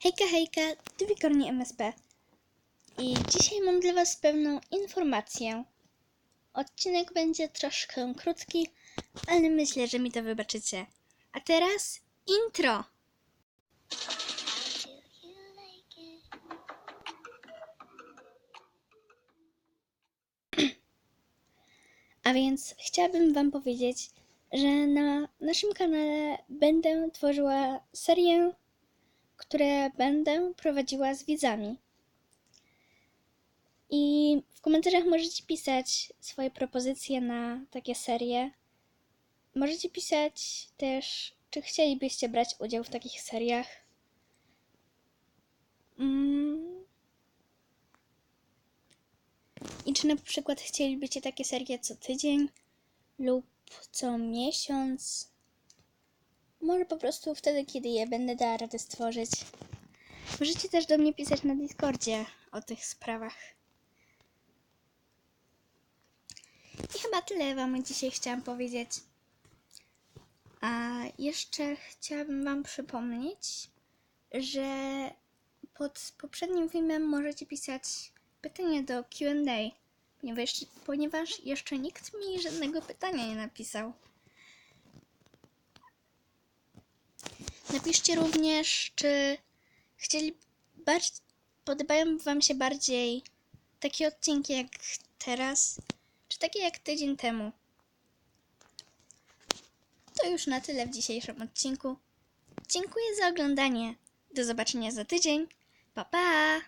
Hejka, hejka, tu Wikornie MSP. I dzisiaj mam dla Was pewną informację. Odcinek będzie troszkę krótki, ale myślę, że mi to wybaczycie. A teraz intro! A więc chciałabym Wam powiedzieć, że na naszym kanale będę tworzyła serię, które będę prowadziła z widzami. I w komentarzach możecie pisać swoje propozycje na takie serie. Możecie pisać też, czy chcielibyście brać udział w takich seriach. Mm. I czy na przykład chcielibyście takie serie co tydzień lub co miesiąc? Może po prostu wtedy, kiedy je będę dała radę stworzyć. Możecie też do mnie pisać na Discordzie o tych sprawach. I chyba tyle Wam dzisiaj chciałam powiedzieć. A jeszcze chciałabym Wam przypomnieć, że pod poprzednim filmem możecie pisać pytania do QA, ponieważ, ponieważ jeszcze nikt mi żadnego pytania nie napisał. Napiszcie również, czy chcieli bardziej, podobają Wam się bardziej takie odcinki jak teraz, czy takie jak tydzień temu. To już na tyle w dzisiejszym odcinku. Dziękuję za oglądanie. Do zobaczenia za tydzień. Pa pa!